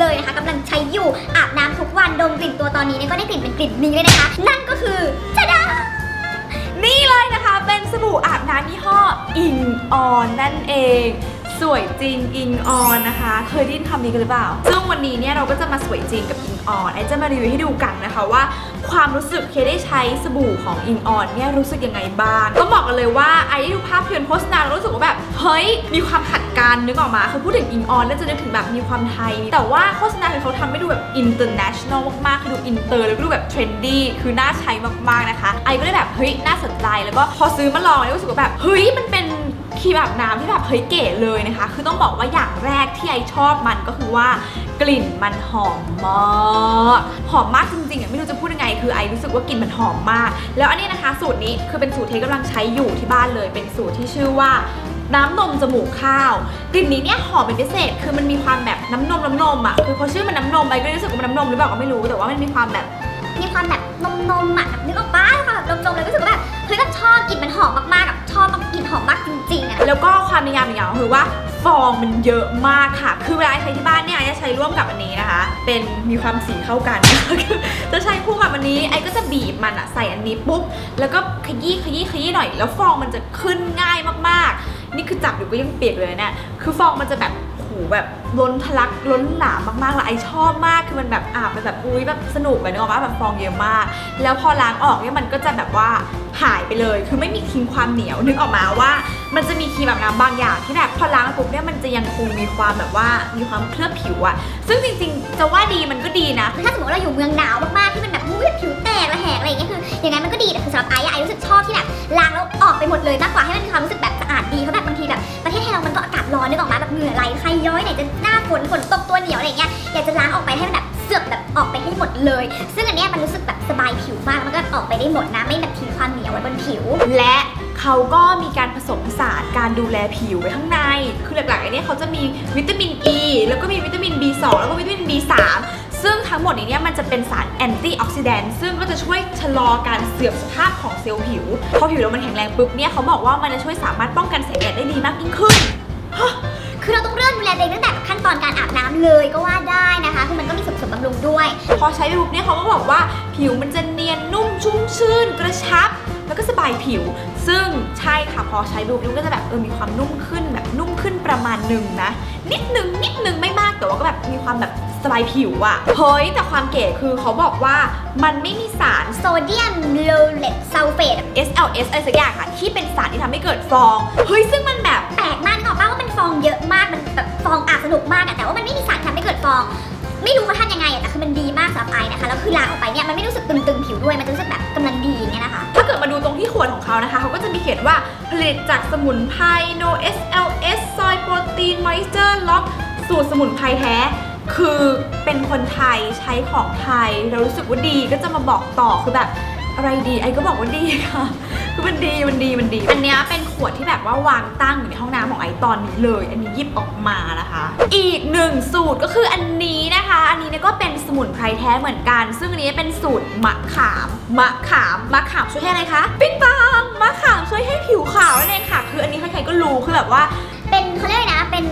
เลยนะคะกำลังใช้อยู่อาบน้ำทุกวันดมกลิ่นตัวตอนนี้เนี่ยก็ได้กลิ่นเป็นกลิ่นนี้เลยนะคะ นั่นก็คือจะดานี่เลยนะคะเป็นสบู่อาบน้ำยี่ห้ออิงออนนั่นเองสวยจริงอิงออนนะคะ เคยได้ยินคำนี้กันหรือเปล่า ซึ่งวันนี้เนี่ยเราก็จะมาสวยจริงกับอิงออนไอจะมารีวิวให้ดูกันนะคะว่า ความรู้สึกเคได้ใช้สบู่ของอิงออนเนี่ยรู้สึกยังไงบ้างต้องบอกกันเลยว่าไอได้ดูภาพยนตร์โฆษณาแล้ว ว่าแบบเฮ้ยมีความขัดกันนึกออกมาคือพูดถึงอิงออนแล้วจะนึกถึงแบบมีความไทย แต่ว่าโฆษณาคือเขาทำให้ดูแบบ international มากๆคือดูอินเตอร์แล้วก็ดูแบบเทรนดี้คือน่าใช้มากๆนะคะ ไอก็เลยแบบเฮ้ยน่าสนใจแล้วก็พอซื้อมาลองแล้วรู้สึกว่าแบบเฮ้ยมันเป็นครีมอาบน้ำที่แบบเฮ้ยเก๋เลยนะคะ คือต้องบอกว่าอย่างแรกที่ไอชอบมันก็คือว่ากลิ่นมันหอมมากหอมมากจริงๆอะไม่รู้จะพูดยังไง คือไอรู้สึกว่ากลิ่นมันหอมมาก แล้วอันนี้นะคะ สูตรนี้คือเป็นสูตรที่กำลังใช้อยู่ที่บ้านเลย เป็นสูตรที่ชื่อว่า น้ำนมจมูกข้าวกลิ่นนี้เนี่ยหอมเป็นพิเศษ คือมันมีความแบบน้ำนมน้ำนมอะคือพอชื่อมันน้ำนมไปก็รู้สึกว่ามันน้ำนมหรือเปล่าก็ไม่รู้แต่ว่ามันมีความแบบมีความแบบนมนมๆอะแบบนึกออกปะค่ะแบบนมๆเลยก็รู้สึกว่าแบบเฮ้ยแบบชอบกลิ่นมันหอมมากๆแบบชอบแบบกลิ่นหอมมากจริงๆอะแล้วก็ความนิยามอีกอย่างก็คือว่าฟองมันเยอะมากค่ะ คือเวลาใช้ที่บ้านเนี่ยไอจะใช้ร่วมกับอันนี้นะคะ เป็นมีความสีเข้ากันคือจะใช้คู่กับอันนี้ ไอก็จะบีบมันอะใส่อันนี้ปุ๊บ แล้วก็ขยี้ขยี้ขยี้หน่อย แล้วฟองมันจะขึ้นง่ายมากๆ นี่คือจับอยู่ก็ยังเปียกเลยนะเนี่ย คือฟองมันจะแบบโหแบบล้นทะลักล้นหลามมากๆแล้วไอชอบมาก คือมันแบบอาบมันแบบอุ้ยแบบสนุกแบบนึกออกปะแบบฟองเยอะมาก แล้วพอล้างออกเนี่ยมันก็จะแบบว่าหายไปเลย คือไม่มีทิ้งความเหนียวนึกออกมาว่า มันจะมีครีมแบบน้ำบางอย่างที่แบบพอล้างปุ๊บเนี่ยมันจะยังคงมีความแบบว่ามีความเคลือบผิวอะซึ่งจริงๆ จะว่าดีมันก็ดีนะคือถ้าสมมติเราอยู่เมืองหนาวมากๆที่มันแบบมุ้ยผิวแตกระแหงอะไรอย่างเงี้ยคืออย่างนั้นมันก็ดีแต่คือสำหรับไอ้อะไอรู้สึกชอบที่แบบล้างแล้วออกไปหมดเลยมากกว่าให้มันมีความรู้สึก ใครย้อยไหนจะหน้าฝนฝนตกตัวเหนียวอะไรเงี้ยอยากจะล้างออกไปให้มันแบบเสือกแบบออกไปให้หมดเลย ซึ่งอันเนี้ยมันรู้สึกแบบสบายผิวมากแล้วมันก็ออกไปได้หมดนะไม่แบบทิ้งความเหนียวไว้บนผิว และเขาก็มีการผสมผสานการดูแลผิวไว้ข้างใน คือหลักๆอ้เนี่ยเขาจะมีวิตามิน E แล้วก็มีวิตามิน B2 แล้วก็วิตามิน B3 ซึ่งทั้งหมดนี้เนี่ยมันจะเป็นสารแอนตี้ออกซิแดนต์ซึ่งก็จะช่วยชะลอการเสื่อมสภาพของเซลล์ผิว พอผิวเรามันแข็งแรงปุ๊บเนี่ยเขาบอกว่ามันจะช่วยสามารถป้องกันแสงแดดได้ดีมากยิ่งขึ้น คือเราต้องเริ่มดูแลตัวเองตั้งแต่ขั้นตอนการอาบน้ำเลยก็ว่าได้นะคะคือมันก็มีส่วนผสมบำรุงด้วย พอใช้ไปปุ๊บเนี่ยเขาก็บอกว่าผิวมันจะเนียนนุ่มชุ่มชื่น กระชับ แล้วก็สบายผิว ซึ่งใช่ค่ะพอใช้ไปปุ๊บมันก็จะแบบเออมีความนุ่มขึ้นแบบนุ่มขึ้นประมาณหนึ่งนะนิดนึงนิดนึงไม่มากแต่ว่าก็แบบมีความแบบสบายผิวอะเฮ้ยแต่ความเก๋คือเขาบอกว่ามันไม่มีสาร โซเดียมโลเลตซัลเฟต SLS อะไรสักอย่างค่ะที่เป็นสารที่ทำให้เกิดฟอง เฮ้ยซึ่งมันแบบ แปลก เยอะมากมันแบบฟองอาบสนุกมากอะแต่ว่ามันไม่มีสารทำให้เกิดฟอง ไม่รู้เขาทำยังไงอะแต่คือมันดีมากสำหรับไอนะคะแล้วคือล้างออกไปเนี่ยมันไม่รู้สึกตึงๆผิวด้วยมันจะรู้สึกแบบกำลังดีอย่างเงี้ยนะคะ ถ้าเกิดมาดูตรงที่ขวดของเขานะคะ เขาก็จะมีเขียนว่าผลิตจากสมุนไพร no SLS ซอยโปรตีน moisture lock สูตรสมุนไพรแท้คือเป็นคนไทยใช้ของไทยเรารู้สึกว่าดีก็จะมาบอกต่อคือแบบอะไรดีไอ้ก็บอกว่าดีค่ะ มันดีมันดีมันดี อันเนี้ยเป็นขวดที่แบบว่าวางตั้งอยู่ในห้องน้ำของไอตอนนี้เลย อันนี้หยิบออกมานะคะ อีกหนึ่งสูตรก็คืออันนี้นะคะ อันนี้เนี่ยก็เป็นสมุนไพรแท้เหมือนกัน ซึ่งอันนี้เป็นสูตรมะขามมะขามมะขามช่วยให้อะไรคะปิ๊งปังมะขามช่วยให้ผิวขาวนั่นเองค่ะ คืออันนี้ใครๆก็รู้คือแบบว่า เป็นเขาเรียกอะไรนะ เป็น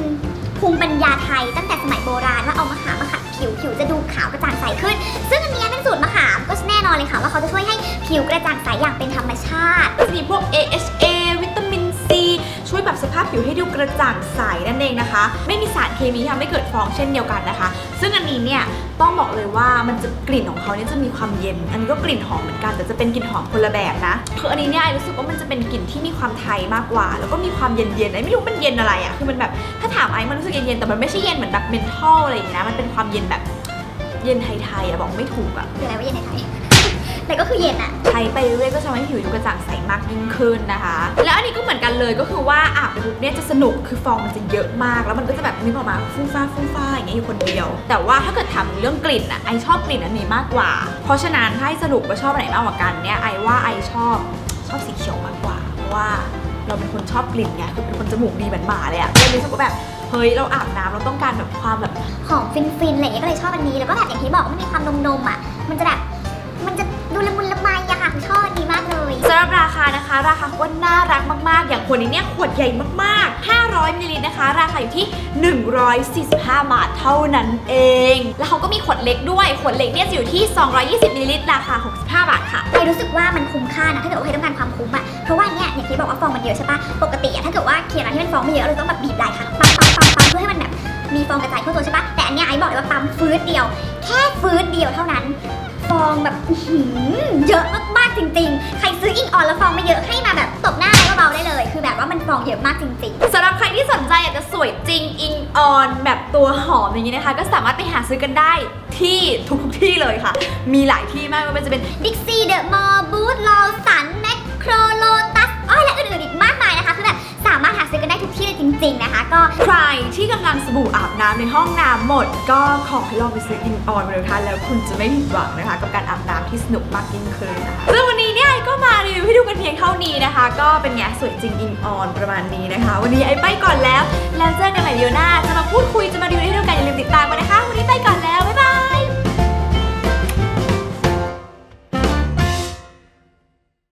ภูมิปัญญาไทยตั้งแต่สมัยโบราณว่าเอามะขามมาขัดผิวผิวจะดูขาวกระจ่างใสขึ้น ซึ่งอันเนี้ยเป็นสูตรมะขามก็แน่นอนเลยค่ะว่าเขาจะช่วยให้ ผิวกระจ่างใสอย่างเป็นธรรมชาติ จะมีพวก AHA วิตามิน C ช่วยแบบสภาพผิวให้ดูกระจ่างใสนั่นเองนะคะ ไม่มีสารเคมีที่ทำให้เกิดฟองเช่นเดียวกันนะคะ ซึ่งอันนี้เนี่ยต้องบอกเลยว่ามันจะกลิ่นของเขาเนี่ยจะมีความเย็น อันนี้ก็กลิ่นหอมเหมือนกันแต่จะเป็นกลิ่นหอมคนละแบบนะคืออันนี้เนี่ยไอรู้สึกว่ามันจะเป็นกลิ่นที่มีความไทยมากกว่า แล้วก็มีความเย็นๆไอไม่รู้มันเย็นอะไรอะ่ะคือมันแบบถ้าถามไอมันรู้สึกเย็นๆแต่มันไม่ใช่เย็นเหมือนแบบเมนทอลอะไรอย่างเงี้ยนะมันเป็นความเย็นแบบเย็นไทยๆอะบอกไม่ถูกอะคืออะไรว่าเย็นในไทย แต่ก็คือเย็นอะใช้ไปเรื่อยๆก็จะทำให้ผิวดูกระจ่างใสมากยิ่งขึ้นนะคะ แล้วอันนี้ก็เหมือนกันเลยก็คือว่าอาบไปปุ๊บเนี่ยจะสนุกคือฟองมันจะเยอะมาก แล้วมันก็จะแบบนึกออกมาฟุ้งฟ้าฟุ้งฟ้าอย่างเงี้ยอยู่คนเดียว แต่ว่าถ้าเกิดถามถึงเรื่องกลิ่นอะไอชอบกลิ่นอันนี้มากกว่า เพราะฉะนั้นถ้าให้สรุปว่าชอบอันไหนมากกว่ากันเนี่ยไอว่าไอชอบชอบสีเขียวมากกว่าเพราะว่าเราเป็นคนชอบกลิ่นไงคือเป็นคนจมูกดีเหมือนหมาเลยอะเลยรู้สึกว่าแบบเฮ้ยเราอาบน้ำเราต้องการแบบความแบบ หอมฟินๆอะไรอย่างเงี้ยก็เลยชอบอันนี้แล้วก็แบบอย่างที่บอกว่ามันมีความนมๆอะมันจะแบบ ดีมากเลยสำหรับราคานะคะ ราคาก็น่ารักมากๆ อย่างขวดนี้เนี่ยขวดใหญ่มากๆ 500มิลลิลิตรนะคะ ราคาอยู่ที่ 145 บาทเท่านั้นเอง แล้วเขาก็มีขวดเล็กด้วย ขวดเล็กเนี่ยจะอยู่ที่ 220มิลลิลิตรราคา 65 บาทค่ะไอรู้สึกว่ามันคุ้มค่านะ ถ้าเกิดว่าใครต้องการความคุ้มอะเพราะว่าเนี่ยอย่างที่บอกว่าฟองมันเยอะใช่ปะปกติอะถ้าเกิดว่าเขียนอะไรที่มันฟองไม่เยอะเราต้องแบบบีบหลายครั้งปั๊มปั๊มปั๊มปั๊มเพื่อให้มันแบบมีฟองกระจายทั่วตัวใช่ปะแต่อันเนี้ยไอบอกเลยว่าปั๊มฟืดเดียว แค่ฟืดเดียวเท่านั้น ฟองแบบอื้อหือเยอะมากๆจริง ๆ ใครซื้ออิงออนแล้วฟองไม่เยอะให้มาแบบตบหน้าไอเบาๆได้เลย คือแบบว่ามันฟองเยอะมากจริง ๆ สำหรับใครที่สนใจอยากจะสวยจริงอิงออนแบบตัวหอมอย่างนี้นะคะ ก็สามารถไปหาซื้อกันได้ที่ทุกๆที่เลยค่ะ มีหลายที่มากไม่ว่าจะเป็นบิ๊กซีเดอะมอลล์บูธลอสันแมคโครโลตัสอ้อยและอื่นๆอีกมากามารถหาซื้อกันได้ทุกที่เลยจริง ๆนะคะ ก็ ใครที่กำลังสบู่อาบน้ำในห้องน้ำหมด ก็ขอให้ลองไปซื้ออินออนเร็วทันแล้วคุณจะไม่ผิดหวังนะคะ กับการอาบน้ำที่สนุกมากยิ่งขึ้นนะคะซึ่งวันนี้เนี่ยไอ้ก็มารีวิวให้ดูกันเพียงเท่านี้นะคะ ก็เป็นแง่สวยจริงอินออนประมาณนี้นะคะ วันนี้ไอ้ไปก่อนแล้ว แล้วเจอกันใหม่เดียวหน้าจะมาพูดคุยจะมารีวิวให้ดูกันอย่าลืมติดตามมานะคะ วันนี้ไปก่อนแล้ว